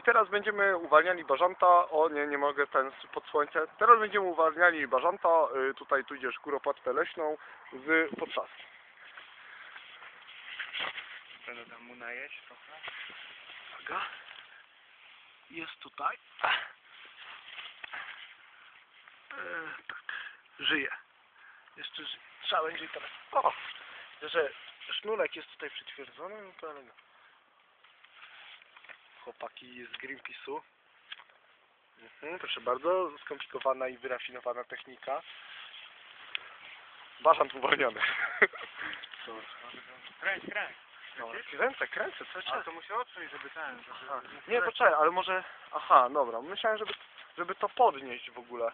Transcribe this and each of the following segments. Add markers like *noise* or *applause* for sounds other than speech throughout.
I teraz będziemy uwalniali bażanta, o nie, nie mogę ten pod słońce. Teraz będziemy uwalniali bażanta, y, tutaj tu idziesz kuropatkę leśną z potrzaski. Będę tam mu najeść trochę. Uwaga. Jest tutaj. E, tak, żyje. Jeszcze żyje. Trzeba będzie teraz. O! Że sznurek jest tutaj przytwierdzony, no to elegancko. Chłopaki z Greenpeace'u. Mhm, proszę bardzo, skomplikowana i wyrafinowana technika. Bażant uwolniony. *laughs* Kręć, kręć. Kręcę, kręcę, co A czas. to musi odsunąć, żeby ten... Aha. Nie, poczekaj, ale może... Aha, dobra, myślałem, żeby, żeby to podnieść w ogóle.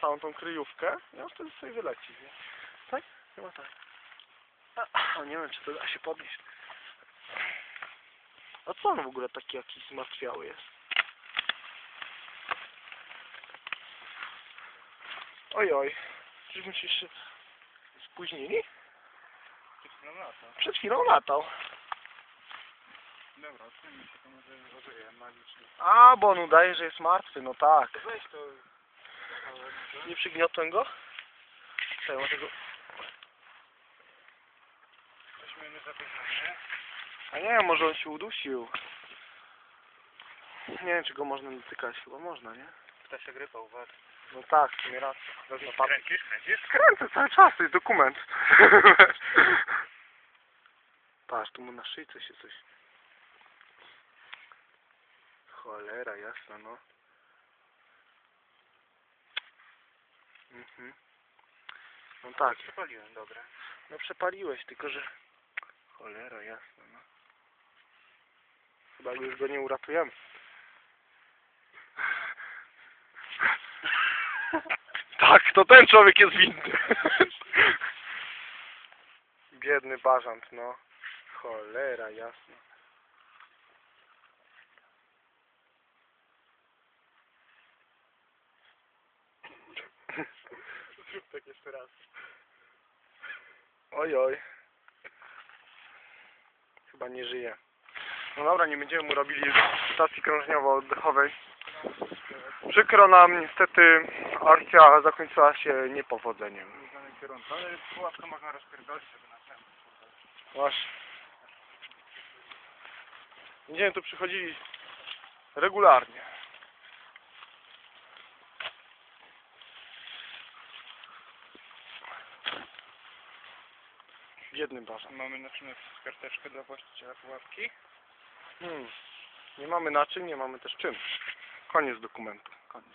Całą tą kryjówkę. Ja wtedy sobie wyleci, nie? Tak? Chyba tak. A, a, nie wiem, czy to da się podnieść. A co on w ogóle taki jakiś zmartwiały jest? Oj, oj. Czyżbyśmy się jeszcze spóźnili? Przed chwilą lata. Przed chwilą latał. Dobra, odsuńmy się, to może ożyje magicznie. A, bo on udaje, że jest martwy, no tak. To weź to... Nie przygniotłem go? Czekaj, może go... Weźmiemy zapytanie. A nie, może on się udusił. Nie wiem, czy go można dotykać. Chyba można, nie? Ptasia grypa, uwaga. No tak, w sumie raz. No, pa- Kręcisz, kręcisz? Kręcę cały czas, to jest dokument. *laughs* Patrz, tu mu na szyjce się coś... Cholera, jasna, no. Mhm. No tak, Przepaliłem, dobra. no przepaliłeś, tylko że... Cholera, jasna, no. Chyba już go nie uratujemy. Tak, to ten człowiek jest winny. Biedny bażant, no. Cholera, jasna. Zrób tak jeszcze raz. Oj, oj. Chyba nie żyje. No dobra, nie będziemy mu robili stacji krążniowo-oddechowej. Przykro nam, niestety akcja zakończyła się niepowodzeniem. Znany kierunku, ale pułapkę można rozpierdolić, żeby na ten... Właśnie. Będziemy tu przychodzili regularnie. Biedny bażan. Mamy na czym karteczkę dla właściciela pułapki. Hmm. Nie mamy na czym, nie mamy też czym. Koniec dokumentu. Koniec.